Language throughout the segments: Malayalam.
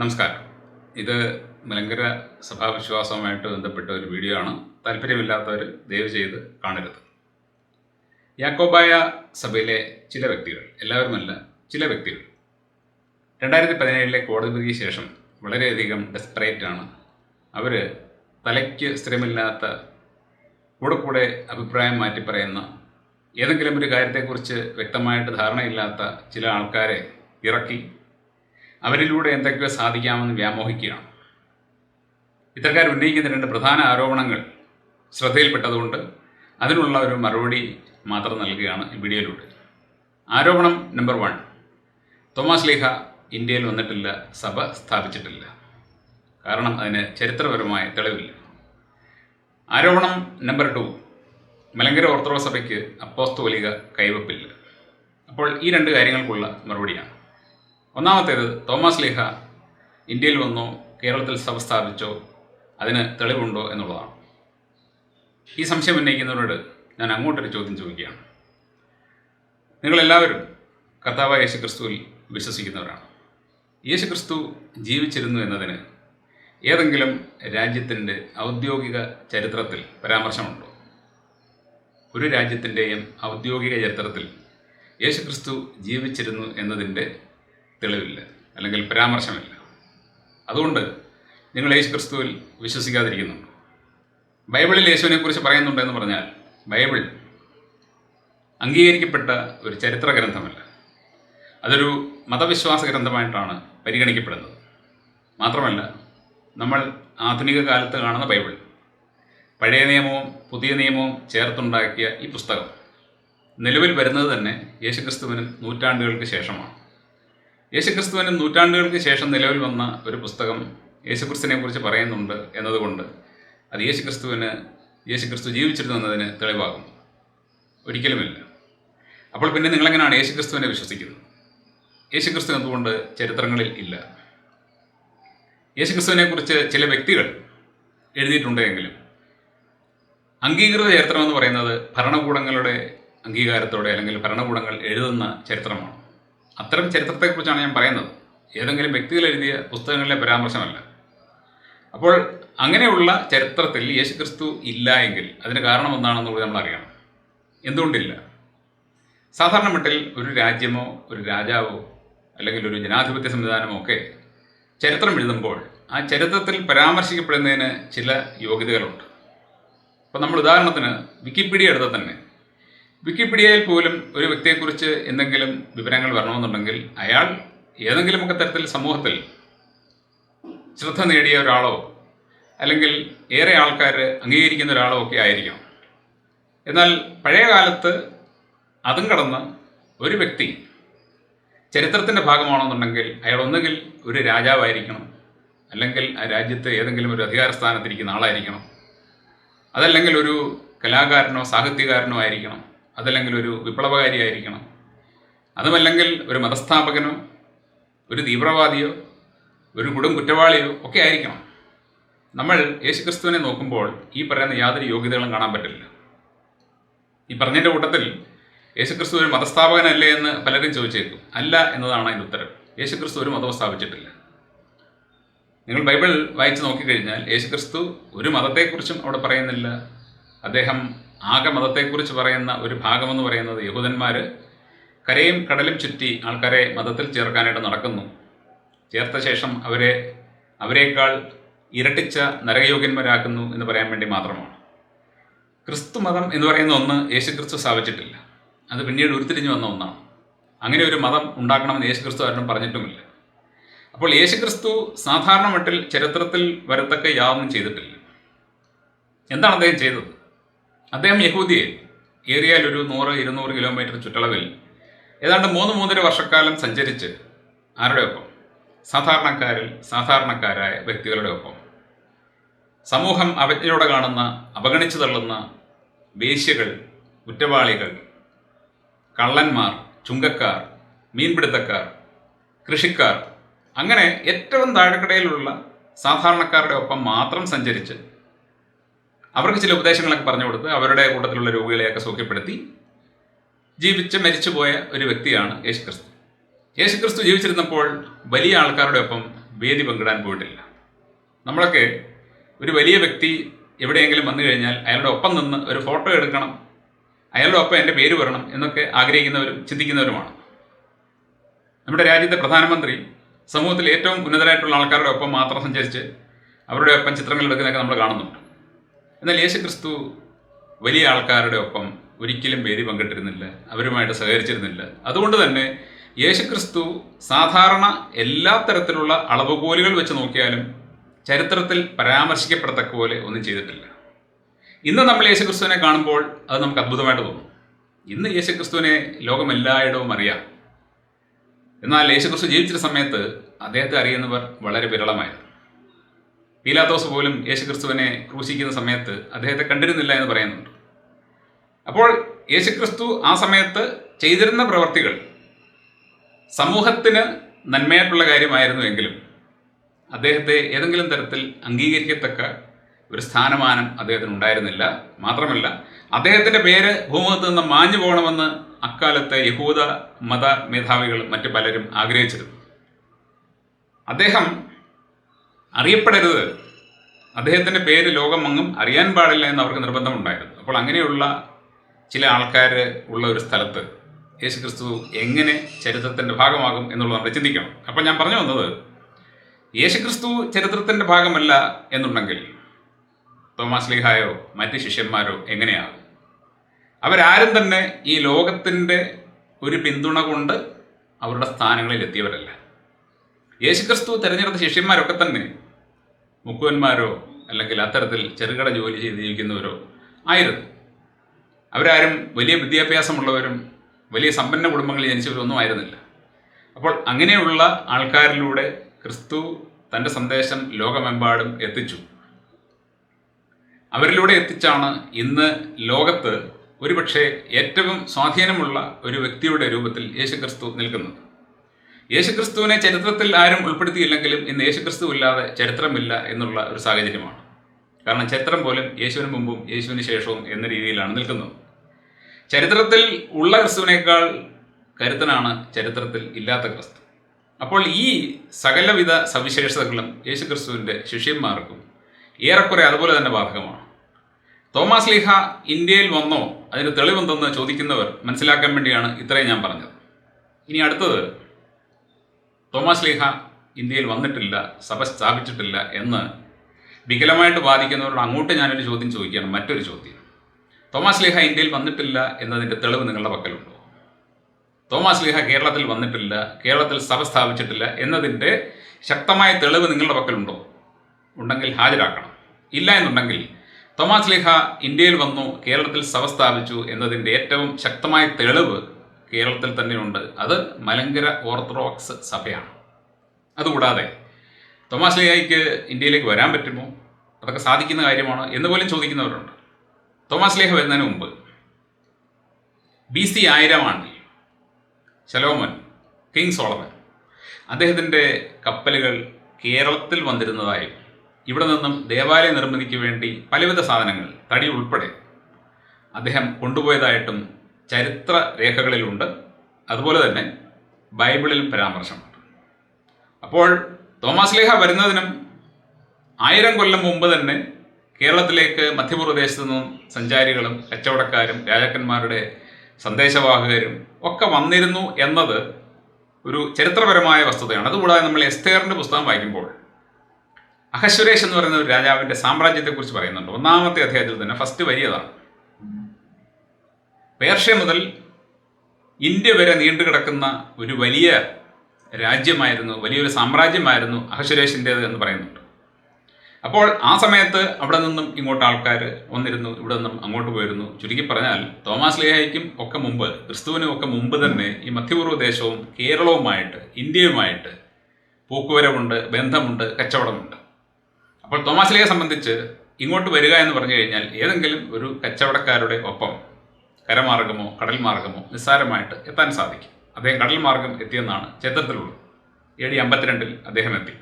നമസ്കാരം. ഇത് മലങ്കര സഭാവിശ്വാസവുമായിട്ട് ബന്ധപ്പെട്ട ഒരു വീഡിയോ ആണ്. താല്പര്യമില്ലാത്തവർ ദയവ് ചെയ്ത് കാണരുത്. യാക്കോബായ സഭയിലെ ചില വ്യക്തികൾ എല്ലാവരുമല്ല ചില വ്യക്തികൾ. രണ്ടായിരത്തി പതിനേഴിലെ കോടതി വിധിക്ക് ശേഷം വളരെയധികം ഡെസ്പറേറ്റ് ആണ്. അവർ തലയ്ക്ക് സ്ഥിരമില്ലാത്ത കൂടെ കൂടെ അഭിപ്രായം മാറ്റി പറയുന്ന ഏതെങ്കിലും ഒരു കാര്യത്തെക്കുറിച്ച് വ്യക്തമായിട്ട് ധാരണയില്ലാത്ത ചില ആൾക്കാരെ ഇറക്കി അവരിലൂടെ എന്തൊക്കെയോ സാധിക്കാമെന്ന് വ്യാമോഹിക്കുകയാണ്. ഇത്തരക്കാർ ഉന്നയിക്കുന്ന രണ്ട് പ്രധാന ആരോപണങ്ങൾ ശ്രദ്ധയിൽപ്പെട്ടതുകൊണ്ട് അതിനുള്ള ഒരു മറുപടി മാത്രം നൽകുകയാണ് ഈ വീഡിയോയിലൂടെ. ആരോപണം നമ്പർ വൺ. തോമസ് ലീഹ ഇന്ത്യയിൽ വന്നിട്ടില്ല സഭ സ്ഥാപിച്ചിട്ടില്ല. കാരണം അതിന് ചരിത്രപരമായ തെളിവില്ല. ആരോപണം നമ്പർ ടു. മലങ്കര ഓർത്തഡോക്സ് സഭയ്ക്ക് അപ്പോസ്തോലിക കൈവപ്പില്ല. അപ്പോൾ ഈ രണ്ട് കാര്യങ്ങൾക്കുള്ള മറുപടിയാണ്. ഒന്നാമത്തേത് തോമസ് ലീഹ ഇന്ത്യയിൽ വന്നോ കേരളത്തിൽ സഭ സ്ഥാപിച്ചോ അതിന് തെളിവുണ്ടോ എന്നുള്ളതാണ്. ഈ സംശയം ഉന്നയിക്കുന്നവരോട് ഞാൻ അങ്ങോട്ടൊരു ചോദ്യം ചോദിക്കുകയാണ്. നിങ്ങളെല്ലാവരും കർത്താവ് യേശു ക്രിസ്തുവിൽ വിശ്വസിക്കുന്നവരാണ്. യേശു ക്രിസ്തു ജീവിച്ചിരുന്നു എന്നതിന് ഏതെങ്കിലും രാജ്യത്തിന്റെ ഔദ്യോഗിക ചരിത്രത്തിൽ പരാമർശമുണ്ടോ? ഒരു രാജ്യത്തിന്റെയും ഔദ്യോഗിക ചരിത്രത്തിൽ യേശുക്രിസ്തു ജീവിച്ചിരുന്നു എന്നതിന്റെ തെളിവില്ല അല്ലെങ്കിൽ പരാമർശമില്ല. അതുകൊണ്ട് നിങ്ങൾ യേശു ക്രിസ്തുവിൽ വിശ്വസിക്കാതിരിക്കുന്നുണ്ട്. ബൈബിളിൽ യേശുവിനെക്കുറിച്ച് പറയുന്നുണ്ടെന്ന് പറഞ്ഞാൽ ബൈബിൾ അംഗീകരിക്കപ്പെട്ട ഒരു ചരിത്ര ഗ്രന്ഥമല്ല അതൊരു മതവിശ്വാസ ഗ്രന്ഥമായിട്ടാണ് പരിഗണിക്കപ്പെടുന്നത്. മാത്രമല്ല നമ്മൾ ആധുനിക കാലത്ത് കാണുന്ന ബൈബിൾ പഴയ നിയമവും പുതിയ നിയമവും ചേർത്തുണ്ടാക്കിയ ഈ പുസ്തകം നിലവിൽ വരുന്നത് തന്നെ യേശുക്രിസ്തുവിന് നൂറ്റാണ്ടുകൾക്ക് ശേഷമാണ്. യേശുക്രിസ്തുവിന് നൂറ്റാണ്ടുകൾക്ക് ശേഷം നിലവിൽ വന്ന ഒരു പുസ്തകം യേശുക്രിസ്തുവിനെ കുറിച്ച് പറയുന്നുണ്ട് എന്നതുകൊണ്ട് അത് യേശുക്രിസ്തുവിന് യേശുക്രിസ്തു ജീവിച്ചിരുന്നു എന്നതിന് തെളിവാകും ഒരിക്കലുമില്ല. അപ്പോൾ പിന്നെ നിങ്ങളെങ്ങനെയാണ് യേശുക്രിസ്തുവിനെ വിശ്വസിക്കുന്നത്? യേശുക്രിസ്തു എന്തുകൊണ്ട് ചരിത്രങ്ങളിൽ ഇല്ല? യേശുക്രിസ്തുവിനെ കുറിച്ച് ചില വ്യക്തികൾ എഴുതിയിട്ടുണ്ടെങ്കിലും അംഗീകൃത ചരിത്രം എന്ന് പറയുന്നത് ഭരണകൂടങ്ങളുടെ അംഗീകാരത്തോടെ അല്ലെങ്കിൽ ഭരണകൂടങ്ങൾ എഴുതുന്ന ചരിത്രമാണ്. അത്തരം ചരിത്രത്തെക്കുറിച്ചാണ് ഞാൻ പറയുന്നത്. ഏതെങ്കിലും വ്യക്തികൾ എഴുതിയ പുസ്തകങ്ങളിലെ പരാമർശമല്ല. അപ്പോൾ അങ്ങനെയുള്ള ചരിത്രത്തിൽ യേശുക്രിസ്തു ഇല്ല എങ്കിൽ അതിന് കാരണം എന്താണെന്നുള്ളത് നമ്മൾ അറിയണം. എന്തുകൊണ്ടില്ല? സാധാരണ മട്ടിൽ ഒരു രാജ്യമോ ഒരു രാജാവോ അല്ലെങ്കിൽ ഒരു ജനാധിപത്യ സംവിധാനമോ ഒക്കെ ചരിത്രം എഴുതുമ്പോൾ ആ ചരിത്രത്തിൽ പരാമർശിക്കപ്പെടുന്നതിന് ചില യോഗ്യതകളുണ്ട്. അപ്പോൾ നമ്മൾ ഉദാഹരണത്തിന് വിക്കിപീഡിയ എടുത്താൽ തന്നെ വിക്കിപീഡിയയിൽ പോലും ഒരു വ്യക്തിയെക്കുറിച്ച് എന്തെങ്കിലും വിവരങ്ങൾ വരണമെന്നുണ്ടെങ്കിൽ അയാൾ ഏതെങ്കിലുമൊക്കെ തരത്തിൽ സമൂഹത്തിൽ ശ്രദ്ധ നേടിയ ഒരാളോ അല്ലെങ്കിൽ ഏറെ ആൾക്കാർ അംഗീകരിക്കുന്ന ഒരാളോ ഒക്കെ ആയിരിക്കണം. എന്നാൽ പഴയ കാലത്ത് അതും കടന്ന് ഒരു വ്യക്തി ചരിത്രത്തിന്റെ ഭാഗമാണെന്നുണ്ടെങ്കിൽ അയാൾ ഒന്നുകിൽ ഒരു രാജാവായിരിക്കണം അല്ലെങ്കിൽ ആ രാജ്യത്തെ ഏതെങ്കിലും ഒരു അധികാര സ്ഥാനത്തിരിക്കുന്ന ആളായിരിക്കണം അതല്ലെങ്കിൽ ഒരു കലാകാരനോ സാഹിത്യകാരനോ ആയിരിക്കണം. അതല്ലെങ്കിൽ ഒരു വിപ്ലവകാരിയായിരിക്കണം. അതുമല്ലെങ്കിൽ ഒരു മതസ്ഥാപകനോ ഒരു തീവ്രവാദിയോ ഒരു കൊടും കുറ്റവാളിയോ ഒക്കെ ആയിരിക്കണം. നമ്മൾ യേശുക്രിസ്തുവിനെ നോക്കുമ്പോൾ ഈ പറയുന്ന യാതൊരു യോഗ്യതകളും കാണാൻ പറ്റില്ല. ഈ പറഞ്ഞതിന്റെ കൂട്ടത്തിൽ യേശുക്രിസ്തു ഒരു മതസ്ഥാപകനല്ലേ എന്ന് പലരും ചോദിച്ചേക്കും. അല്ല എന്നതാണ് അതിന്റെ ഉത്തരം. യേശുക്രിസ്തു ഒരു മതവും സ്ഥാപിച്ചിട്ടില്ല. നിങ്ങൾ ബൈബിൾ വായിച്ച് നോക്കിക്കഴിഞ്ഞാൽ യേശുക്രിസ്തു ഒരു മതത്തെക്കുറിച്ചും അവിടെ പറയുന്നില്ല. അദ്ദേഹം ആകെ മതത്തെക്കുറിച്ച് പറയുന്ന ഒരു ഭാഗമെന്ന് പറയുന്നത് യഹൂദന്മാർ കരയും കടലും ചുറ്റി ആൾക്കാരെ മതത്തിൽ ചേർക്കാനായിട്ട് നടക്കുന്നു. ചേർത്ത ശേഷം അവരെ അവരെക്കാൾ ഇരട്ടിച്ച നരകയോഗ്യന്മാരാക്കുന്നു എന്ന് പറയാൻ വേണ്ടി മാത്രമാണ്. ക്രിസ്തു മതം എന്ന് പറയുന്ന ഒന്ന് യേശുക്രിസ്തു സ്ഥാപിച്ചിട്ടില്ല. അത് പിന്നീട് ഉരുത്തിരിഞ്ഞു വന്ന ഒന്നാണ്. അങ്ങനെ ഒരു മതം ഉണ്ടാക്കണമെന്ന് യേശുക്രിസ്തു ആരും പറഞ്ഞിട്ടുമില്ല. അപ്പോൾ യേശുക്രിസ്തു സാധാരണ മട്ടിൽ ചരിത്രത്തിൽ വരത്തക്ക യാതൊന്നും ചെയ്തിട്ടില്ല. എന്താണ് അദ്ദേഹം ചെയ്തത്? അദ്ദേഹം യഹൂദിയെ ഏറിയാൽ ഒരു നൂറ് ഇരുന്നൂറ് കിലോമീറ്റർ ചുറ്റളവിൽ. ഏതാണ്ട് മൂന്ന് മൂന്നര വർഷക്കാലം സഞ്ചരിച്ച് ആരുടെ ഒപ്പം? സാധാരണക്കാരിൽ സാധാരണക്കാരായ വ്യക്തികളുടെ ഒപ്പം. സമൂഹം അവജ്ഞയോടെ കാണുന്ന അവഗണിച്ചു തള്ളുന്ന വേശ്യകൾ കുറ്റവാളികൾ കള്ളന്മാർ ചുങ്കക്കാർ മീൻപിടുത്തക്കാർ കൃഷിക്കാർ അങ്ങനെ ഏറ്റവും താഴെക്കടയിലുള്ള സാധാരണക്കാരുടെ ഒപ്പം മാത്രം സഞ്ചരിച്ച് അവർക്ക് ചില ഉപദേശങ്ങളൊക്കെ പറഞ്ഞു കൊടുത്ത് അവരുടെ കൂട്ടത്തിലുള്ള രോഗികളെയൊക്കെ സൗഖ്യപ്പെടുത്തി ജീവിച്ച് മരിച്ചുപോയ ഒരു വ്യക്തിയാണ് യേശുക്രിസ്തു. യേശുക്രിസ്തു ജീവിച്ചിരുന്നപ്പോൾ വലിയ ആൾക്കാരുടെ ഒപ്പം വേദി പങ്കിടാൻ പോയിട്ടില്ല. നമ്മളൊക്കെ ഒരു വലിയ വ്യക്തി എവിടെയെങ്കിലും വന്നു കഴിഞ്ഞാൽ അയാളുടെ ഒപ്പം നിന്ന് ഒരു ഫോട്ടോ എടുക്കണം അയാളുടെ ഒപ്പം എന്റെ പേര് വരണം എന്നൊക്കെ ആഗ്രഹിക്കുന്നവരും ചിന്തിക്കുന്നവരുമാണ്. നമ്മുടെ രാജ്യത്തെ പ്രധാനമന്ത്രി സമൂഹത്തിൽ ഏറ്റവും ഉന്നതരായിട്ടുള്ള ആൾക്കാരുടെ ഒപ്പം മാത്രം സഞ്ചരിച്ച് അവരുടെ ഒപ്പം ചിത്രങ്ങൾ എടുക്കുന്നതൊക്കെ നമ്മൾ കാണുന്നുണ്ട്. എന്നാൽ യേശു ക്രിസ്തു വലിയ ആൾക്കാരുടെ ഒപ്പം ഒരിക്കലും വേദി പങ്കിട്ടിരുന്നില്ല അവരുമായിട്ട് സഹകരിച്ചിരുന്നില്ല. അതുകൊണ്ട് തന്നെ യേശു ക്രിസ്തു സാധാരണ എല്ലാ തരത്തിലുള്ള അളവുകോലുകൾ വെച്ച് നോക്കിയാലും ചരിത്രത്തിൽ പരാമർശിക്കപ്പെടത്തക്ക പോലെ ഒന്നും ചെയ്തിട്ടില്ല. ഇന്ന് നമ്മൾ യേശു ക്രിസ്തുവിനെ കാണുമ്പോൾ അത് നമുക്ക് അത്ഭുതമായിട്ട് തോന്നും. ഇന്ന് യേശു ക്രിസ്തുവിനെ ലോകം എല്ലായിടവും അറിയാം. എന്നാൽ യേശുക്രിസ്തു ജീവിച്ചിരുന്ന സമയത്ത് അദ്ദേഹത്തെ അറിയുന്നവർ വളരെ വിരളമായിരുന്നു. പീലാത്തോസ് പോലും യേശുക്രിസ്തുവിനെ ക്രൂശിക്കുന്ന സമയത്ത് അദ്ദേഹത്തെ കണ്ടിരുന്നില്ല എന്ന് പറയുന്നുണ്ട്. അപ്പോൾ യേശുക്രിസ്തു ആ സമയത്ത് ചെയ്തിരുന്ന പ്രവർത്തികൾ സമൂഹത്തിന് നന്മയായിട്ടുള്ള കാര്യമായിരുന്നുവെങ്കിലും അദ്ദേഹത്തെ ഏതെങ്കിലും തരത്തിൽ അംഗീകരിക്കത്തക്ക ഒരു സ്ഥാനമാനം അദ്ദേഹത്തിന് ഉണ്ടായിരുന്നില്ല. മാത്രമല്ല അദ്ദേഹത്തിന്റെ പേര് ഭൂമുഖത്ത് നിന്ന് മാഞ്ഞു പോകണമെന്ന് അക്കാലത്തെ യഹൂദ മത മേധാവികൾ മറ്റു പലരും ആഗ്രഹിച്ചിരുന്നു. അദ്ദേഹം അറിയപ്പെടരുത്. അദ്ദേഹത്തിന്റെ പേര് ലോകമെങ്ങും അറിയാൻ പാടില്ല എന്ന് അവർക്ക് നിർബന്ധമുണ്ടായിരുന്നു. അപ്പോൾ അങ്ങനെയുള്ള ചില ആൾക്കാർ ഉള്ള ഒരു സ്ഥലത്ത് യേശു ക്രിസ്തു എങ്ങനെ ചരിത്രത്തിന്റെ ഭാഗമാകും എന്നുള്ളത് നമ്മൾ ചിന്തിക്കണം. അപ്പോൾ ഞാൻ പറഞ്ഞു വന്നത് യേശുക്രിസ്തു ചരിത്രത്തിന്റെ ഭാഗമല്ല എന്നുണ്ടെങ്കിൽ തോമാസ് ലീഹായോ മറ്റ് ശിഷ്യന്മാരോ എങ്ങനെയാകും? അവരാരും തന്നെ ഈ ലോകത്തിന്റെ ഒരു പിന്തുണ കൊണ്ട് അവരുടെ സ്ഥാനങ്ങളിൽ എത്തിയവരല്ല. യേശുക്രിസ്തു തിരഞ്ഞെടുത്ത ശിഷ്യന്മാരൊക്കെ തന്നെ മുക്കുവന്മാരോ അല്ലെങ്കിൽ അത്തരത്തിൽ ചെറുകിട ജോലി ചെയ്ത് ജീവിക്കുന്നവരോ ആയിരുന്നു. അവരാരും വലിയ വിദ്യാഭ്യാസമുള്ളവരും വലിയ സമ്പന്ന കുടുംബങ്ങളിൽ ജനിച്ചവരൊന്നും ആയിരുന്നില്ല. അപ്പോൾ അങ്ങനെയുള്ള ആൾക്കാരിലൂടെ ക്രിസ്തു തന്റെ സന്ദേശം ലോകമെമ്പാടും എത്തിച്ചു. അവരിലൂടെ എത്തിച്ചാണ് ഇന്ന് ലോകത്ത് ഒരുപക്ഷെ ഏറ്റവും സ്വാധീനമുള്ള ഒരു വ്യക്തിയുടെ രൂപത്തിൽ യേശുക്രിസ്തു നിൽക്കുന്നത്. യേശുക്രിസ്തുവിനെ ചരിത്രത്തിൽ ആരും ഉൾപ്പെടുത്തിയില്ലെങ്കിലും ഇന്ന് യേശുക്രിസ്തു ഇല്ലാതെ ചരിത്രമില്ല എന്നുള്ള ഒരു സാഹചര്യമാണ്. കാരണം ചരിത്രം പോലും യേശുവിന് മുമ്പും യേശുവിന് ശേഷവും എന്ന രീതിയിലാണ് നിൽക്കുന്നത്. ചരിത്രത്തിൽ ഉള്ള ക്രിസ്തുവിനേക്കാൾ കരുത്തനാണ് ചരിത്രത്തിൽ ഇല്ലാത്ത ക്രിസ്തു. അപ്പോൾ ഈ സകലവിധ സവിശേഷതകളും യേശുക്രിസ്തുവിന്റെ ശിഷ്യന്മാർക്കും ഏറെക്കുറെ അതുപോലെ തന്നെ ബാധകമാണ്. തോമസ് ലീഹ ഇന്ത്യയിൽ വന്നോ? അതിന് തെളിവെന്തെന്ന് ചോദിക്കുന്നവർ മനസ്സിലാക്കാൻ വേണ്ടിയാണ് ഇത്രയും ഞാൻ പറഞ്ഞത്. ഇനി അടുത്തത് തോമാസ് ലീഹ ഇന്ത്യയിൽ വന്നിട്ടില്ല സഭ സ്ഥാപിച്ചിട്ടില്ല എന്ന് വികലമായിട്ട് വാദിക്കുന്നവരോട് അങ്ങോട്ട് ഞാനൊരു ചോദ്യം ചോദിക്കുകയാണ് മറ്റൊരു ചോദ്യം. തോമസ് ലീഹ ഇന്ത്യയിൽ വന്നിട്ടില്ല എന്നതിന്റെ തെളിവ് നിങ്ങളുടെ പക്കലുണ്ടോ? തോമസ് ലീഹ കേരളത്തിൽ വന്നിട്ടില്ല കേരളത്തിൽ സഭ സ്ഥാപിച്ചിട്ടില്ല എന്നതിന്റെ ശക്തമായ തെളിവ് നിങ്ങളുടെ പക്കലുണ്ടോ? ഉണ്ടെങ്കിൽ ഹാജരാക്കണം. ഇല്ല എന്നുണ്ടെങ്കിൽ തോമാസ് ലീഹ ഇന്ത്യയിൽ വന്നു കേരളത്തിൽ സഭ സ്ഥാപിച്ചു എന്നതിന്റെ ഏറ്റവും ശക്തമായ തെളിവ് കേരളത്തിൽ തന്നെയുണ്ട്. അത് മലങ്കര ഓർത്തഡോക്സ് സഭയാണ്. അതുകൂടാതെ തോമാസ് ലീഹയ്ക്ക് ഇന്ത്യയിലേക്ക് വരാൻ പറ്റുമോ? അതൊക്കെ സാധിക്കുന്ന കാര്യമാണ് എന്ന് പോലും ചോദിക്കുന്നവരുണ്ട്. തോമാശ്ലേഹ ലീഹ വരുന്നതിന് മുമ്പ് ബി സി ആയിരമാണ് ശലോമൻ കിങ് സോളമൻ അദ്ദേഹത്തിന്റെ കപ്പലുകൾ കേരളത്തിൽ വന്നിരുന്നതായും ഇവിടെ നിന്നും ദേവാലയ നിർമ്മിതിക്ക് വേണ്ടി പലവിധ സാധനങ്ങൾ തടി ഉൾപ്പെടെ അദ്ദേഹം കൊണ്ടുപോയതായിട്ടും ചരിത്ര രേഖകളിലുണ്ട്. അതുപോലെ തന്നെ ബൈബിളിലും പരാമർശമുണ്ട്. അപ്പോൾ തോമസ് ലേഹ വരുന്നതിനും ആയിരം കൊല്ലം മുമ്പ് തന്നെ കേരളത്തിലേക്ക് മധ്യപ്രദേശത്തു നിന്നും സഞ്ചാരികളും കച്ചവടക്കാരും രാജാക്കന്മാരുടെ സന്ദേശവാഹകരും ഒക്കെ വന്നിരുന്നു എന്നത് ഒരു ചരിത്രപരമായ വസ്തുതയാണ്. അതുകൂടാതെ നമ്മൾ എസ്തേറിന്റെ പുസ്തകം വായിക്കുമ്പോൾ അഹശ്വരേഷ് എന്ന് പറയുന്ന ഒരു രാജാവിന്റെ സാമ്രാജ്യത്തെക്കുറിച്ച് പറയുന്നുണ്ട്. ഒന്നാമത്തെ അധ്യായത്തിൽ തന്നെ ഫസ്റ്റ് വരിയതാണ് പേർഷ്യ മുതൽ ഇന്ത്യ വരെ നീണ്ടുകിടക്കുന്ന ഒരു വലിയ രാജ്യമായിരുന്നു വലിയൊരു സാമ്രാജ്യമായിരുന്നു അഹശുരേഷിന്റേത് എന്ന് പറയുന്നുണ്ട്. അപ്പോൾ ആ സമയത്ത് അവിടെ നിന്നും ഇങ്ങോട്ട് ആൾക്കാർ വന്നിരുന്നു ഇവിടെ നിന്നും അങ്ങോട്ട് പോയിരുന്നു. ചുരുക്കി പറഞ്ഞാൽ തോമാസ് ലേഹയ്ക്കും ഒക്കെ മുമ്പ് ക്രിസ്തുവിനും ഒക്കെ മുമ്പ് തന്നെ ഈ മധ്യപൂർവ ദേശവും കേരളവുമായിട്ട് ഇന്ത്യയുമായിട്ട് പോക്കുവരവുണ്ട് ബന്ധമുണ്ട് കച്ചവടമുണ്ട്. അപ്പോൾ തോമാസ് ലേഹയെ സംബന്ധിച്ച് ഇങ്ങോട്ട് വരിക എന്ന് പറഞ്ഞു കഴിഞ്ഞാൽ ഏതെങ്കിലും ഒരു കച്ചവടക്കാരുടെ ഒപ്പം കരമാർഗമോ കടൽ മാർഗമോ നിസ്സാരമായിട്ട് എത്താൻ സാധിക്കും. അദ്ദേഹം കടൽ മാർഗം എത്തിയെന്നാണ് ചരിത്രത്തിലുള്ളത്. എ ഡി അമ്പത്തിരണ്ടിൽ അദ്ദേഹം എത്തി.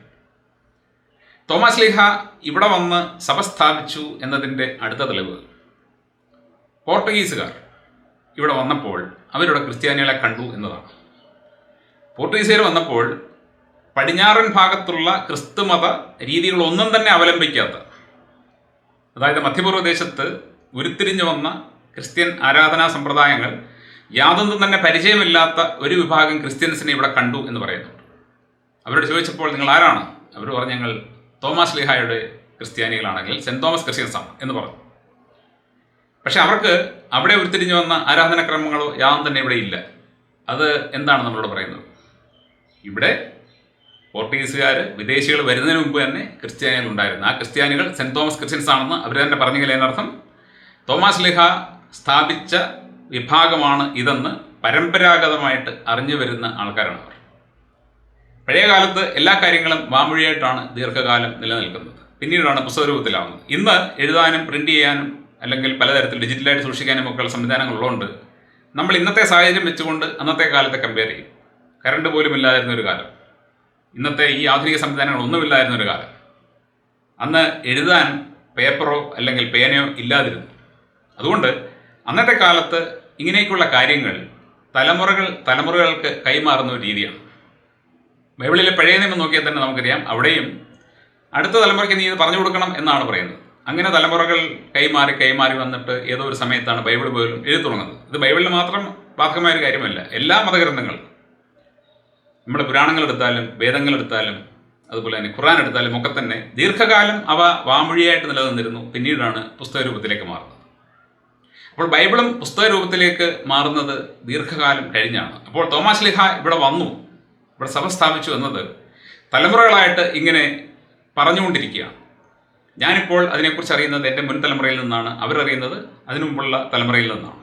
തോമസ് ലീഹ ഇവിടെ വന്ന് സഭ സ്ഥാപിച്ചു എന്നതിന്റെ അടുത്ത തെളിവ്. പോർട്ടുഗീസുകാർ ഇവിടെ വന്നപ്പോൾ അവരുടെ ക്രിസ്ത്യാനികളെ കണ്ടു എന്നതാണ്. പോർട്ടുഗീസുകാർ വന്നപ്പോൾ പടിഞ്ഞാറൻ ഭാഗത്തുള്ള ക്രിസ്തുമത രീതികളൊന്നും തന്നെ അവലംബിക്കാത്ത അതായത് മധ്യപൂർവദേശത്ത് ഉരുത്തിരിഞ്ഞു വന്ന ക്രിസ്ത്യൻ ആരാധനാ സമ്പ്രദായങ്ങൾ യാതൊന്നും തന്നെ പരിചയമില്ലാത്ത ഒരു വിഭാഗം ക്രിസ്ത്യൻസിനെ ഇവിടെ കണ്ടു എന്ന് പറയുന്നുണ്ട് അവരോട് ചോദിച്ചപ്പോൾ നിങ്ങൾ ആരാണ്? അവർ പറഞ്ഞു ഞങ്ങൾ തോമസ് ലിഹായുടെ ക്രിസ്ത്യാനികളാണെങ്കിൽ സെന്റ് തോമസ് ക്രിസ്ത്യൻസാണ് എന്ന് പറഞ്ഞു. പക്ഷെ അവർക്ക് അവിടെ ഉരുത്തിരിഞ്ഞു വന്ന ആരാധനാക്രമങ്ങളോ യാതൊന്നും തന്നെ ഇവിടെ ഇല്ല. അത് എന്താണ് നമ്മളോട് പറയുന്നത്? ഇവിടെ പോർട്ടുഗീസുകാർ വിദേശികൾ വരുന്നതിന് മുമ്പ് തന്നെ ക്രിസ്ത്യാനികൾ ഉണ്ടായിരുന്നു. ആ ക്രിസ്ത്യാനികൾ സെന്റ് തോമസ് ക്രിസ്ത്യൻസ് ആണെന്ന് അവർ തന്നെ പറഞ്ഞെങ്കിൽ എന്നർത്ഥം തോമസ് ലിഹ സ്ഥാപിച്ച വിഭാഗമാണ് ഇതെന്ന് പരമ്പരാഗതമായിട്ട് അറിഞ്ഞു വരുന്ന ആൾക്കാരാണ് അവർ. പഴയ കാലത്ത് എല്ലാ കാര്യങ്ങളും വാമൊഴിയായിട്ടാണ് ദീർഘകാലം നിലനിൽക്കുന്നത്. പിന്നീടാണ് പുസ്തകരൂപത്തിലാവുന്നത്. ഇന്ന് എഴുതാനും പ്രിന്റ് ചെയ്യാനും അല്ലെങ്കിൽ പലതരത്തിൽ ഡിജിറ്റലായിട്ട് സൂക്ഷിക്കാനും ഒക്കെയുള്ള സംവിധാനങ്ങൾ ഉള്ളതുകൊണ്ട് നമ്മൾ ഇന്നത്തെ സാഹചര്യം വെച്ചുകൊണ്ട് അന്നത്തെ കാലത്തെ കമ്പയർ ചെയ്യും. കറണ്ട് പോലും ഇല്ലാതിരുന്ന ഒരു കാലം. ഇന്നത്തെ ഈ ആധുനിക സംവിധാനങ്ങൾ ഒന്നുമില്ലായിരുന്ന ഒരു കാലം. അന്ന് എഴുതാൻ പേപ്പറോ അല്ലെങ്കിൽ പേനയോ ഇല്ലാതിരുന്നു. അതുകൊണ്ട് അന്നത്തെ കാലത്ത് ഇങ്ങനെയൊക്കെയുള്ള കാര്യങ്ങൾ തലമുറകൾ തലമുറകൾക്ക് കൈമാറുന്ന ഒരു രീതിയാണ്. ബൈബിളിലെ പഴയ നിയമം നോക്കിയാൽ തന്നെ നമുക്കറിയാം അവിടെയും അടുത്ത തലമുറയ്ക്ക് നീ ഇത് പറഞ്ഞു കൊടുക്കണം എന്നാണ് പറയുന്നത്. അങ്ങനെ തലമുറകൾ കൈമാറി കൈമാറി വന്നിട്ട് ഏതോ ഒരു സമയത്താണ് ബൈബിൾ പോലും എഴുതി തുടങ്ങുന്നത്. ഇത് ബൈബിളിൽ മാത്രം ബാധകമായ ഒരു കാര്യമല്ല. എല്ലാ മതഗ്രന്ഥങ്ങളും നമ്മുടെ പുരാണങ്ങൾ എടുത്താലും വേദങ്ങൾ എടുത്താലും അതുപോലെ തന്നെ ഖുറാൻ എടുത്താലും ഒക്കെ തന്നെ ദീർഘകാലം അവ വാമൊഴിയായിട്ട് നിലനിന്നിരുന്നു. പിന്നീടാണ് പുസ്തക രൂപത്തിലേക്ക് മാറുന്നത്. അപ്പോൾ ബൈബിളും പുസ്തക രൂപത്തിലേക്ക് മാറുന്നത് ദീർഘകാലം കഴിഞ്ഞാണ്. അപ്പോൾ തോമാസ് ലിഹ ഇവിടെ വന്നു. ഇവിടെ സഭ സ്ഥാപിച്ചു എന്നത് തലമുറകളായിട്ട് ഇങ്ങനെ പറഞ്ഞുകൊണ്ടിരിക്കുകയാണ്. ഞാനിപ്പോൾ അതിനെക്കുറിച്ച് അറിയുന്നത് എന്റെ മുൻ തലമുറയിൽ നിന്നാണ്. അവരറിയുന്നത് അതിനു മുമ്പുള്ള തലമുറയിൽ നിന്നാണ്.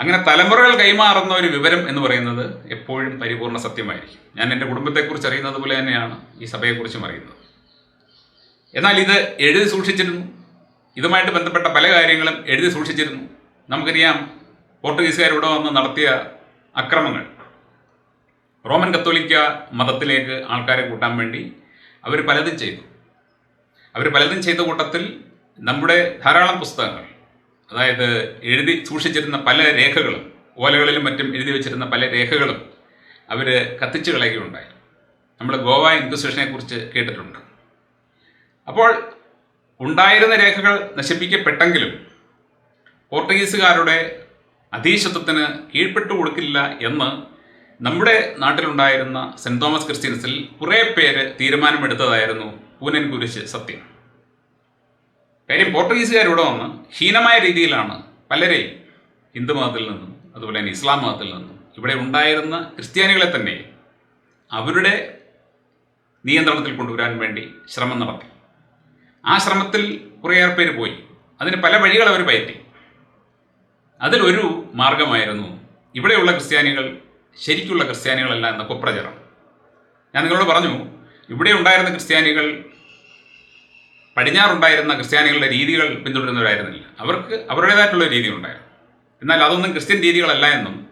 അങ്ങനെ തലമുറകൾ കൈമാറുന്ന ഒരു വിവരം എന്ന് പറയുന്നത് എപ്പോഴും പരിപൂർണ സത്യമായിരിക്കും. ഞാൻ എന്റെ കുടുംബത്തെക്കുറിച്ച് അറിയുന്നത് പോലെ തന്നെയാണ് ഈ സഭയെക്കുറിച്ചും അറിയുന്നത്. എന്നാൽ ഇത് എഴുതി സൂക്ഷിച്ചിരുന്നു. ഇതുമായിട്ട് ബന്ധപ്പെട്ട പല കാര്യങ്ങളും എഴുതി സൂക്ഷിച്ചിരുന്നു. നമുക്കറിയാം പോർട്ടുഗീസുകാർ ഇവിടെ വന്ന് നടത്തിയ അക്രമങ്ങൾ. റോമൻ കത്തോലിക്ക മതത്തിലേക്ക് ആൾക്കാരെ കൂട്ടാൻ വേണ്ടി അവർ പലതും ചെയ്തു. അവർ പലതും ചെയ്ത കൂട്ടത്തിൽ നമ്മുടെ ധാരാളം പുസ്തകങ്ങൾ അതായത് എഴുതി സൂക്ഷിച്ചിരുന്ന പല രേഖകളും ഓലകളിലും മറ്റും എഴുതി വെച്ചിരുന്ന പല രേഖകളും അവർ കത്തിച്ചു കളയുകയുണ്ടായി. നമ്മൾ ഗോവ ഇൻക്വിസിഷനെ കുറിച്ച് കേട്ടിട്ടുണ്ട്. അപ്പോൾ ഉണ്ടായിരുന്ന രേഖകൾ നശിപ്പിക്കപ്പെട്ടെങ്കിലും പോർട്ടുഗീസുകാരുടെ അധീശത്വത്തിന് കീഴ്പ്പെട്ടു കൊടുക്കില്ല എന്ന് നമ്മുടെ നാട്ടിലുണ്ടായിരുന്ന സെന്റ് തോമസ് ക്രിസ്ത്യൻസിൽ കുറേ പേര് തീരുമാനമെടുത്തതായിരുന്നു പൂനൻ കുരിശ് സത്യം. കാര്യം പോർട്ടുഗീസുകാർ ഇവിടെ വന്ന് ഹീനമായ രീതിയിലാണ് പലരെയും ഹിന്ദുമതത്തിൽ നിന്നും അതുപോലെ തന്നെ ഇസ്ലാം മതത്തിൽ നിന്നും ഇവിടെ ഉണ്ടായിരുന്ന ക്രിസ്ത്യാനികളെ തന്നെ അവരുടെ നിയന്ത്രണത്തിൽ കൊണ്ടുവരാൻ വേണ്ടി ശ്രമം നടത്തി. ആ ശ്രമത്തിൽ കുറേയേറെ പേര് പോയി. അതിന് പല വഴികൾ അവർ പയറ്റി. അതിലൊരു മാർഗമായിരുന്നു ഇവിടെയുള്ള ക്രിസ്ത്യാനികൾ ശരിക്കുള്ള ക്രിസ്ത്യാനികളല്ല എന്ന കുപ്രചരണം ഞാൻ നിങ്ങളോട് പറഞ്ഞു ഇവിടെ ഉണ്ടായിരുന്ന ക്രിസ്ത്യാനികൾ പടിഞ്ഞാറുണ്ടായിരുന്ന ക്രിസ്ത്യാനികളുടെ രീതികൾ പിന്തുടരുന്നവരായിരുന്നില്ല. അവർക്ക് അവരുടേതായിട്ടുള്ള രീതികൾ ഉണ്ടായിരുന്നു എന്നാൽ അതൊന്നും ക്രിസ്ത്യൻ രീതികളല്ല എന്നും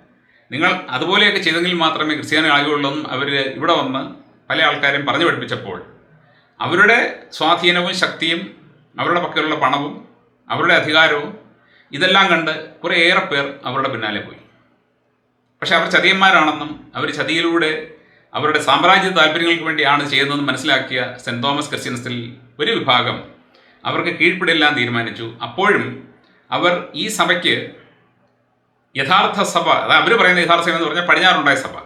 നിങ്ങൾ അതുപോലെയൊക്കെ ചെയ്തെങ്കിൽ മാത്രമേ ക്രിസ്ത്യാനികളാകുള്ളൂ എന്നും അവർ ഇവിടെ വന്ന് പല ആൾക്കാരും പറഞ്ഞു പഠിപ്പിച്ചപ്പോൾ അവരുടെ സ്വാധീനവും ശക്തിയും അവരുടെ പക്കലുള്ള പണവും അവരുടെ അധികാരവും ഇതെല്ലാം കണ്ട് കുറേയേറെ പേർ അവരുടെ പിന്നാലെ പോയി. പക്ഷെ അവർ ചതിയന്മാരാണെന്നും അവർ ചതിയിലൂടെ അവരുടെ സാമ്രാജ്യ താല്പര്യങ്ങൾക്ക് വേണ്ടിയാണ് ചെയ്യുന്നതെന്ന് മനസ്സിലാക്കിയ സെന്റ് തോമസ് ക്രിസ്ത്യൻസിൽ ഒരു വിഭാഗം അവർക്ക് കീഴ്പ്പെടില്ലാൻ തീരുമാനിച്ചു. അപ്പോഴും അവർ ഈ സഭയ്ക്ക് യഥാർത്ഥ സഭ അതായത് അവർ പറയുന്ന യഥാർത്ഥ സഭ എന്ന് പറഞ്ഞാൽ പടിഞ്ഞാറുണ്ടായ സഭ.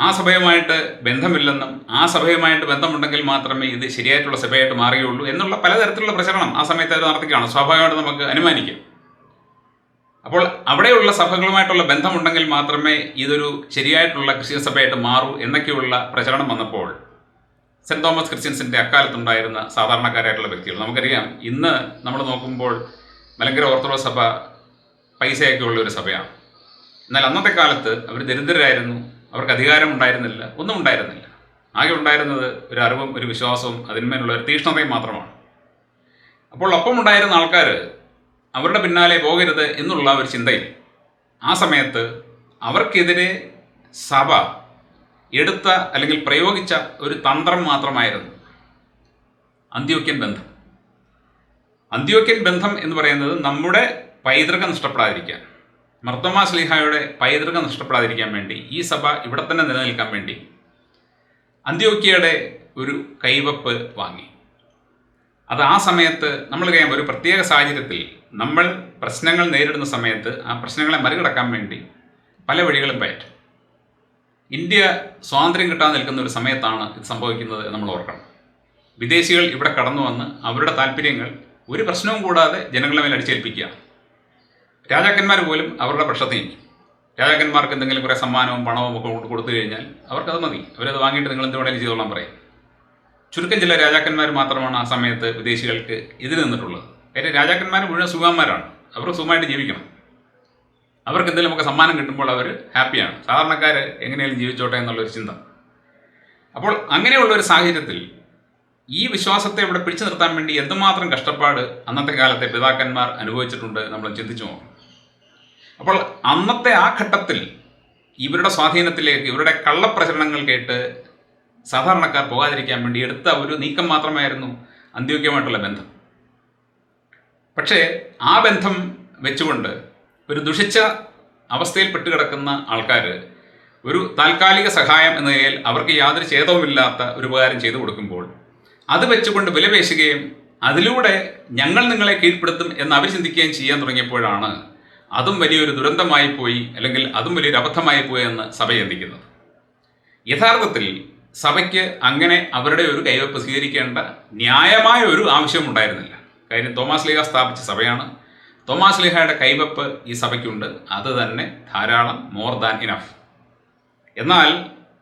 ആ സഭയുമായിട്ട് ബന്ധമില്ലെന്നും ആ സഭയുമായിട്ട് ബന്ധമുണ്ടെങ്കിൽ മാത്രമേ ഇത് ശരിയായിട്ടുള്ള സഭയായിട്ട് മാറുകയുള്ളൂ എന്നുള്ള പലതരത്തിലുള്ള പ്രചരണം ആ സമയത്ത് അവർ നടത്തിക്കുകയാണ്. സ്വാഭാവികമായിട്ട് നമുക്ക് അനുമാനിക്കാം. അപ്പോൾ അവിടെയുള്ള സഭകളുമായിട്ടുള്ള ബന്ധമുണ്ടെങ്കിൽ മാത്രമേ ഇതൊരു ശരിയായിട്ടുള്ള ക്രിസ്ത്യൻ സഭയായിട്ട് മാറൂ എന്നൊക്കെയുള്ള പ്രചരണം വന്നപ്പോൾ സെന്റ് തോമസ് ക്രിസ്ത്യൻസിന്റെ അക്കാലത്തുണ്ടായിരുന്ന സാധാരണക്കാരായിട്ടുള്ള വ്യക്തികൾ നമുക്കറിയാം ഇന്ന് നമ്മൾ നോക്കുമ്പോൾ മലങ്കര ഓർത്തഡോക്സ് സഭ പൈസയൊക്കെ ഉള്ള ഒരു സഭയാണ്. എന്നാൽ അന്നത്തെ കാലത്ത് അവർ ദരിദ്രരായിരുന്നു അവർക്ക് അധികാരം ഉണ്ടായിരുന്നില്ല ഒന്നും ഉണ്ടായിരുന്നില്ല. ആകെ ഉണ്ടായിരുന്നത് ഒരു അറിവും ഒരു വിശ്വാസവും അതിന്മേലുള്ള ഒരു തീക്ഷ്ണതയും മാത്രമാണ്. അപ്പോൾ ഒപ്പം ഉണ്ടായിരുന്ന ആൾക്കാർ അവരുടെ പിന്നാലെ പോകരുത് എന്നുള്ള ഒരു ചിന്തയിൽ ആ സമയത്ത് അവർക്കെതിരെ സഭ എടുത്ത അല്ലെങ്കിൽ പ്രയോഗിച്ച ഒരു തന്ത്രം മാത്രമായിരുന്നു അന്ത്യോക്യൻ ബന്ധം. അന്ത്യോക്യൻ ബന്ധം എന്ന് പറയുന്നത് നമ്മുടെ പൈതൃകം നഷ്ടപ്പെടാതിരിക്കാൻ മർത്തമാ സ്ലിഹായുടെ പൈതൃകം നഷ്ടപ്പെടാതിരിക്കാൻ വേണ്ടി ഈ സഭ ഇവിടെ തന്നെ നിലനിൽക്കാൻ വേണ്ടി അന്ത്യോക്യയുടെ ഒരു കൈവപ്പ് വാങ്ങി. അത് ആ സമയത്ത് നമ്മൾ കഴിയുമ്പോൾ ഒരു പ്രത്യേക സാഹചര്യത്തിൽ നമ്മൾ പ്രശ്നങ്ങൾ നേരിടുന്ന സമയത്ത് ആ പ്രശ്നങ്ങളെ മറികടക്കാൻ വേണ്ടി പല വഴികളും പയറ്റും. ഇന്ത്യ സ്വാതന്ത്ര്യം കിട്ടാൻ നിൽക്കുന്ന ഒരു സമയത്താണ് ഇത് സംഭവിക്കുന്നത് നമ്മൾ ഓർക്കണം. വിദേശികൾ ഇവിടെ കടന്നു വന്ന് അവരുടെ താല്പര്യങ്ങൾ ഒരു പ്രശ്നവും കൂടാതെ ജനങ്ങളുടെ മേൽ അടിച്ചേൽപ്പിക്കുക. രാജാക്കന്മാർ പോലും അവരുടെ പ്രശ്നത്തിൽ രാജാക്കന്മാർക്ക് എന്തെങ്കിലും കുറേ സമ്മാനവും പണവും ഒക്കെ കൊടുത്തു കഴിഞ്ഞാൽ അവർക്കത് മതി. അവരത് വാങ്ങിയിട്ട് നിങ്ങൾ എന്ത് ചെയ്തോളാം പറയും. ചുരുക്കം ചില രാജാക്കന്മാർ മാത്രമാണ് ആ സമയത്ത് വിദേശികൾക്ക് എതിര് നിന്നിട്ടുള്ളത്. കാര്യം രാജാക്കന്മാർ മുഴുവൻ സുഖന്മാരാണ് അവർ സുഖമായിട്ട് ജീവിക്കണം. അവർക്ക് എന്തെങ്കിലും ഒക്കെ സമ്മാനം കിട്ടുമ്പോൾ അവർ ഹാപ്പിയാണ്. സാധാരണക്കാർ എങ്ങനെയാലും ജീവിച്ചോട്ടെ എന്നുള്ളൊരു ചിന്ത. അപ്പോൾ അങ്ങനെയുള്ള ഒരു സാഹചര്യത്തിൽ ഈ വിശ്വാസത്തെ ഇവിടെ പിടിച്ചു നിർത്താൻ വേണ്ടി എന്തുമാത്രം കഷ്ടപ്പാട് അന്നത്തെ കാലത്തെ പിതാക്കന്മാർ അനുഭവിച്ചിട്ടുണ്ട് നമ്മൾ ചിന്തിച്ചു നോക്കണം. അപ്പോൾ അന്നത്തെ ആ ഘട്ടത്തിൽ ഇവരുടെ സ്വാധീനത്തിലേക്ക് ഇവരുടെ കള്ളപ്രചരണങ്ങൾ കേട്ട് സാധാരണക്കാർ പോകാതിരിക്കാൻ വേണ്ടി എടുത്ത ഒരു നീക്കം മാത്രമായിരുന്നു അന്ത്യോഗ്യമായിട്ടുള്ള ബന്ധം. പക്ഷേ ആ ബന്ധം വെച്ചുകൊണ്ട് ഒരു ദുഷിച്ച അവസ്ഥയിൽ പെട്ടുകിടക്കുന്ന ആൾക്കാർ ഒരു താൽക്കാലിക സഹായം എന്ന നിലയിൽ അവർക്ക് യാതൊരു ഛേദവുമില്ലാത്ത ഒരു ഉപകാരം ചെയ്തു കൊടുക്കുമ്പോൾ അത് വെച്ചുകൊണ്ട് വിലപേശുകയും അതിലൂടെ ഞങ്ങൾ നിങ്ങളെ കീഴ്പ്പെടുത്തും എന്ന് അവർ ചിന്തിക്കുകയും ചെയ്യാൻ തുടങ്ങിയപ്പോഴാണ് അതും വലിയൊരു ദുരന്തമായി പോയി അല്ലെങ്കിൽ അതും വലിയൊരു അബദ്ധമായി പോയി എന്ന് സഭ ചിന്തിക്കുന്നത്. യഥാർത്ഥത്തിൽ സഭയ്ക്ക് അങ്ങനെ അവരുടെ ഒരു കൈവപ്പ് സ്വീകരിക്കേണ്ട ന്യായമായ ഒരു ആവശ്യമുണ്ടായിരുന്നില്ല. കാര്യം തോമാസ് ലീഹ സ്ഥാപിച്ച സഭയാണ്. തോമാസ് ലീഹയുടെ കൈവപ്പ് ഈ സഭയ്ക്കുണ്ട്. അത് തന്നെ ധാരാളം മോർ ദാൻ ഇനഫ് എന്നാൽ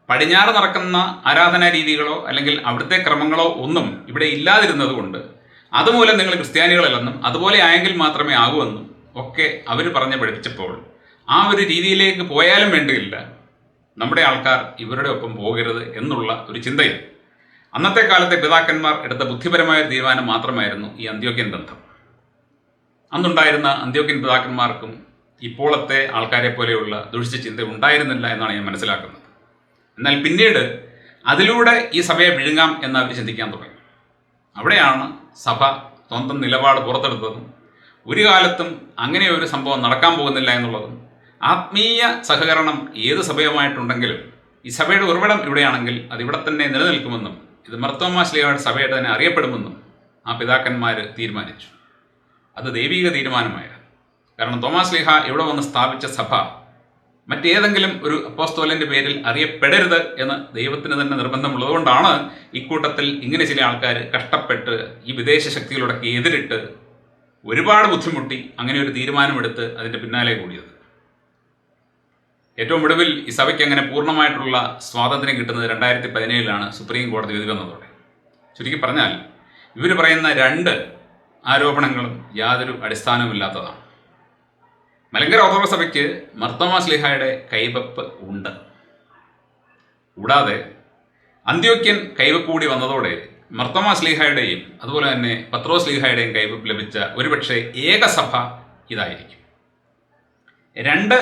പടിഞ്ഞാറ് നടക്കുന്ന ആരാധനാ രീതികളോ അല്ലെങ്കിൽ അവിടുത്തെ ക്രമങ്ങളോ ഒന്നും ഇവിടെ ഇല്ലാതിരുന്നത് കൊണ്ട് അതുമൂലം നിങ്ങൾ ക്രിസ്ത്യാനികളല്ലെന്നും അതുപോലെ ആയെങ്കിൽ മാത്രമേ ആകുമെന്നും ഒക്കെ അവർ പറഞ്ഞ് പഠിപ്പിച്ചപ്പോൾ ആ ഒരു രീതിയിലേക്ക് പോയാലും വേണ്ടിയില്ല നമ്മുടെ ആൾക്കാർ ഇവരുടെ ഒപ്പം പോകരുത് എന്നുള്ള ഒരു ചിന്തയിൽ അന്നത്തെ കാലത്തെ പിതാക്കന്മാർ എടുത്ത ബുദ്ധിപരമായ തീരുമാനം മാത്രമായിരുന്നു ഈ അന്ത്യോക്യൻ ബന്ധം. അന്നുണ്ടായിരുന്ന അന്ത്യോക്യൻ പിതാക്കന്മാർക്കും ഇപ്പോഴത്തെ ആൾക്കാരെ പോലെയുള്ള ദുഷിച്ച ചിന്ത ഉണ്ടായിരുന്നില്ല എന്നാണ് ഞാൻ മനസ്സിലാക്കുന്നത്. എന്നാൽ പിന്നീട് അതിലൂടെ ഈ സഭയെ വിഴുങ്ങാം എന്ന് അവർ ചിന്തിക്കാൻ തുടങ്ങി. അവിടെയാണ് സഭ സ്വന്തം നിലപാട് പുറത്തെടുത്തതും ഒരു കാലത്തും അങ്ങനെ ഒരു സംഭവം നടക്കാൻ പോകുന്നില്ല എന്നുള്ളതും ആത്മീയ സഹകരണം ഏത് സഭയുമായിട്ടുണ്ടെങ്കിലും ഈ സഭയുടെ ഉറവിടം ഇവിടെയാണെങ്കിൽ അത് ഇവിടെ തന്നെ നിലനിൽക്കുമെന്നും ഇത് മർത്തോമാ ശ്ലീഹയുടെ സഭയായിട്ട് തന്നെ അറിയപ്പെടുമെന്നും ആ പിതാക്കന്മാർ തീരുമാനിച്ചു. അത് ദൈവിക തീരുമാനമായിരുന്നു. കാരണം തോമാസ് ലീഹ ഇവിടെ വന്ന് സ്ഥാപിച്ച സഭ മറ്റേതെങ്കിലും ഒരു അപ്പോസ്തോലിന്റെ പേരിൽ അറിയപ്പെടരുത് എന്ന് ദൈവത്തിന് തന്നെ നിർബന്ധമുള്ളതുകൊണ്ടാണ് ഇക്കൂട്ടത്തിൽ ഇങ്ങനെ ചില ആൾക്കാർ കഷ്ടപ്പെട്ട് ഈ വിദേശ ശക്തികളോടൊക്കെ എതിരിട്ട് ഒരുപാട് ബുദ്ധിമുട്ടി അങ്ങനെ ഒരു തീരുമാനമെടുത്ത് അതിന്റെ പിന്നാലെ കൂടിയത്. ഏറ്റവും ഒടുവിൽ ഈ സഭയ്ക്ക് അങ്ങനെ പൂർണമായിട്ടുള്ള സ്വാതന്ത്ര്യം കിട്ടുന്നത് രണ്ടായിരത്തി പതിനേഴിലാണ് സുപ്രീം കോടതി വിധി വന്നതോടെ. ചുരുക്കി പറഞ്ഞാൽ ഇവർ പറയുന്ന രണ്ട് ആരോപണങ്ങളും യാതൊരു അടിസ്ഥാനവുമില്ലാത്തതാണ്. മലങ്കര ഓർത്തഡോക്സ് സഭയ്ക്ക് മർത്തോമാസ് സ്ലിഹായുടെ കൈവപ്പ് ഉണ്ട്. കൂടാതെ അന്ത്യോക്യൻ കൈവപ്പ് കൂടി വന്നതോടെ മർത്തമ സ്ലിഹായുടെയും അതുപോലെ തന്നെ പത്രോ സ്ലിഹായുടെയും കൈവപ്പ് ലഭിച്ച ഒരുപക്ഷെ ഏകസഭ ഇതായിരിക്കും. രണ്ട്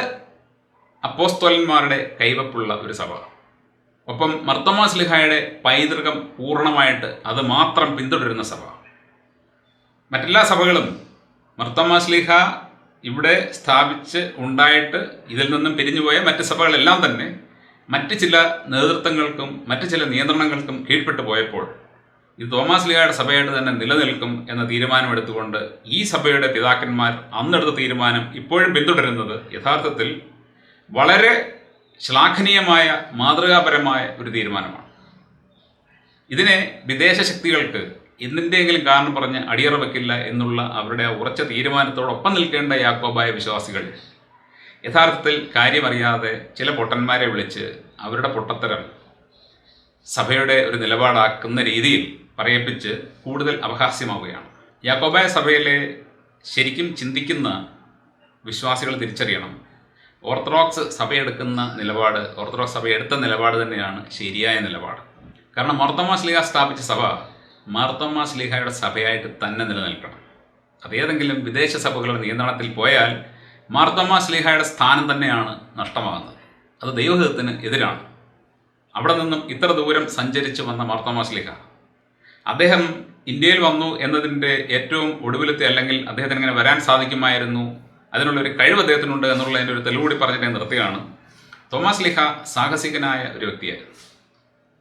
അപ്പോസ്തോലന്മാരുടെ കൈവപ്പുള്ള ഒരു സഭ. ഒപ്പം മർത്തമാസ്ലിഹായുടെ പൈതൃകം പൂർണമായിട്ട് അത് മാത്രം പിന്തുടരുന്ന സഭ. മറ്റെല്ലാ സഭകളും മർത്തമാസ്ലിഹ ഇവിടെ സ്ഥാപിച്ച് ഉണ്ടായിട്ട് ഇതിൽ നിന്നും പിരിഞ്ഞുപോയ മറ്റ് സഭകളെല്ലാം തന്നെ മറ്റ് ചില നേതൃത്വങ്ങൾക്കും മറ്റ് ചില നിയന്ത്രണങ്ങൾക്കും കീഴ്പ്പെട്ടു പോയപ്പോൾ ഇത് തോമാസ് ലിഹായുടെ സഭയായിട്ട് തന്നെ നിലനിൽക്കും എന്ന തീരുമാനമെടുത്തുകൊണ്ട് ഈ സഭയുടെ പിതാക്കന്മാർ അന്നെടുത്ത തീരുമാനം ഇപ്പോഴും പിന്തുടരുന്നത് യഥാർത്ഥത്തിൽ വളരെ ശ്ലാഘനീയമായ മാതൃകാപരമായ ഒരു തീരുമാനമാണ്. ഇതിനെ വിദേശ ശക്തികൾക്ക് എന്തിന്റെയെങ്കിലും കാരണം പറഞ്ഞ് അടിയറ വെക്കില്ല എന്നുള്ള അവരുടെ ഉറച്ച തീരുമാനത്തോടൊപ്പം നിൽക്കേണ്ട യാക്കോബായ വിശ്വാസികൾ യഥാർത്ഥത്തിൽ കാര്യമറിയാതെ ചില പൊട്ടന്മാരെ വിളിച്ച് അവരുടെ പൊട്ടത്തരം സഭയുടെ ഒരു നിലപാടാക്കുന്ന രീതിയിൽ പറയിപ്പിച്ച് കൂടുതൽ അപഹാസ്യമാവുകയാണ്. യാക്കോബായ സഭയിലെ ശരിക്കും ചിന്തിക്കുന്ന വിശ്വാസികൾ തിരിച്ചറിയണം. ഓർത്തഡോക്സ് സഭയെടുക്കുന്ന നിലപാട് ഓർത്തഡോക്സ് സഭ എടുത്ത നിലപാട് തന്നെയാണ് ശരിയായ നിലപാട്. കാരണം മാർത്തോമാസ് ശ്ലീഹ സ്ഥാപിച്ച സഭ മാർത്തോമാസ് ശ്ലീഹയുടെ സഭയായിട്ട് തന്നെ നിലനിൽക്കണം. അതേതെങ്കിലും വിദേശ സഭകളുടെ നിയന്ത്രണത്തിൽ പോയാൽ മാർത്തോമാസ് ശ്ലീഹയുടെ സ്ഥാനം തന്നെയാണ് നഷ്ടമാകുന്നത്. അത് ദൈവഹിതത്തിന് എതിരാണ്. അവിടെ നിന്നും ഇത്ര ദൂരം സഞ്ചരിച്ച് വന്ന മാർത്തോമാസ് ശ്ലീഹ അദ്ദേഹം ഇന്ത്യയിൽ വന്നു എന്നതിന്റെ ഏറ്റവും ഒടുവിലത്തെ അല്ലെങ്കിൽ അദ്ദേഹത്തിന് ഇങ്ങനെ വരാൻ സാധിക്കുമായിരുന്നു അതിനുള്ള ഒരു കഴിവ് അദ്ദേഹത്തിനുണ്ട് എന്നുള്ളതിന്റെ ഒരു തെളിവുകൂടി പറഞ്ഞിട്ട് ഞാൻ നിർത്തുകയാണ്. തോമസ് ലിഹ സാഹസികനായ ഒരു വ്യക്തിയായിരുന്നു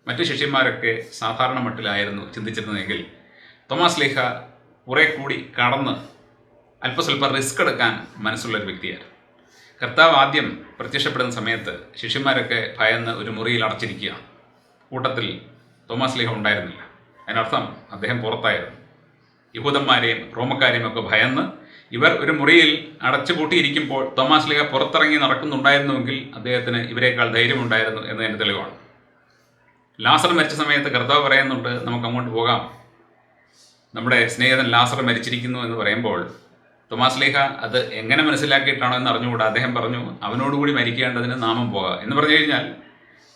മറ്റു ശിഷ്യന്മാരൊക്കെ സാധാരണ മട്ടിലായിരുന്നു ചിന്തിച്ചിരുന്നതെങ്കിൽ തോമസ് ലിഹ കുറെ കൂടി കടന്ന് അല്പസ്വല്പം റിസ്ക് എടുക്കാൻ മനസ്സുള്ള ഒരു വ്യക്തിയായിരുന്നു. കർത്താവ് ആദ്യം പ്രത്യക്ഷപ്പെടുന്ന സമയത്ത് ശിഷ്യന്മാരൊക്കെ ഭയന്ന് ഒരു മുറിയിൽ അടച്ചിരിക്കുകയാണ്. കൂട്ടത്തിൽ തോമസ് ലിഹ ഉണ്ടായിരുന്നില്ല. അതിനർത്ഥം അദ്ദേഹം പുറത്തായിരുന്നു. യഹൂദന്മാരെയും റോമക്കാരെയും ഒക്കെ ഭയന്ന് ഇവർ ഒരു മുറിയിൽ അടച്ചുപൂട്ടിയിരിക്കുമ്പോൾ തോമാസ് ലീഹ പുറത്തിറങ്ങി നടക്കുന്നുണ്ടായിരുന്നുവെങ്കിൽ അദ്ദേഹത്തിന് ഇവരെക്കാൾ ധൈര്യമുണ്ടായിരുന്നു എന്നതിന്റെ തെളിവാണ്. ലാസർ മരിച്ച സമയത്ത് കർത്താവ് പറയുന്നുണ്ട് നമുക്ക് അങ്ങോട്ട് പോകാം. നമ്മുടെ സ്നേഹിതൻ ലാസർ മരിച്ചിരിക്കുന്നു എന്ന് പറയുമ്പോൾ തോമാസ് ലീഹ അത് എങ്ങനെ മനസ്സിലാക്കിയിട്ടാണോ എന്ന് അറിഞ്ഞുകൂടാ. അദ്ദേഹം പറഞ്ഞു അവനോടുകൂടി മരിക്കേണ്ടതിന് നാമം പോകാം. എന്ന് പറഞ്ഞു കഴിഞ്ഞാൽ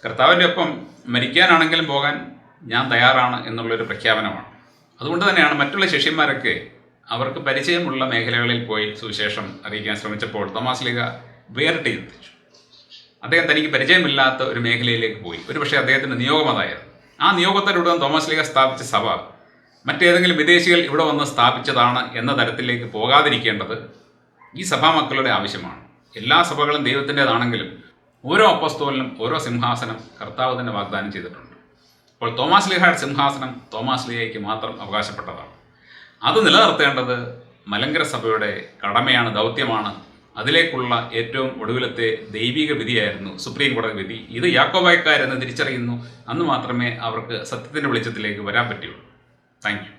കർത്താവിന്റെ ഒപ്പം മരിക്കാനാണെങ്കിലും പോകാൻ ഞാൻ തയ്യാറാണ് എന്നുള്ളൊരു പ്രഖ്യാപനമാണ്. അതുകൊണ്ട് തന്നെയാണ് മറ്റുള്ള ശിഷ്യന്മാരൊക്കെ അവർക്ക് പരിചയമുള്ള മേഖലകളിൽ പോയി സുവിശേഷം അറിയിക്കാൻ ശ്രമിച്ചപ്പോൾ തോമാസ് ലീഗ വേറിട്ട് ചിന്തിച്ചു അദ്ദേഹം തനിക്ക് പരിചയമില്ലാത്ത ഒരു മേഖലയിലേക്ക് പോയി. ഒരുപക്ഷെ അദ്ദേഹത്തിന്റെ നിയോഗം അതായിരുന്നു. ആ നിയോഗത്തിലൂടെ തോമസ് ലീഗ സ്ഥാപിച്ച സഭ മറ്റേതെങ്കിലും വിദേശികൾ ഇവിടെ വന്ന് സ്ഥാപിച്ചതാണ് എന്ന തരത്തിലേക്ക് പോകാതിരിക്കേണ്ടത് ഈ സഭാമക്കളുടെ ആവശ്യമാണ്. എല്ലാ സഭകളും ദൈവത്തിന്റെതാണെങ്കിലും ഓരോ അപ്പസ്തോലിനും ഓരോ സിംഹാസനം കർത്താവ് തന്നെ വാഗ്ദാനം ചെയ്തിട്ടുണ്ട്. അപ്പോൾ തോമാസ് ലീഹയുടെ സിംഹാസനം തോമാസ് ലീഹയ്ക്ക് മാത്രം അവകാശപ്പെട്ടതാണ്. അത് നിലനിർത്തേണ്ടത് മലങ്കര സഭയുടെ കടമയാണ് ദൗത്യമാണ്. അതിലേക്കുള്ള ഏറ്റവും ഒടുവിലത്തെ ദൈവിക വിധിയായിരുന്നു സുപ്രീം കോടതി വിധി. ഇത് യാക്കോബായക്കാരെന്ന് തിരിച്ചറിയുന്നു. അന്ന് മാത്രമേ അവർക്ക് സത്യത്തിന്റെ വെളിച്ചത്തിലേക്ക് വരാൻ പറ്റുള്ളൂ താങ്ക്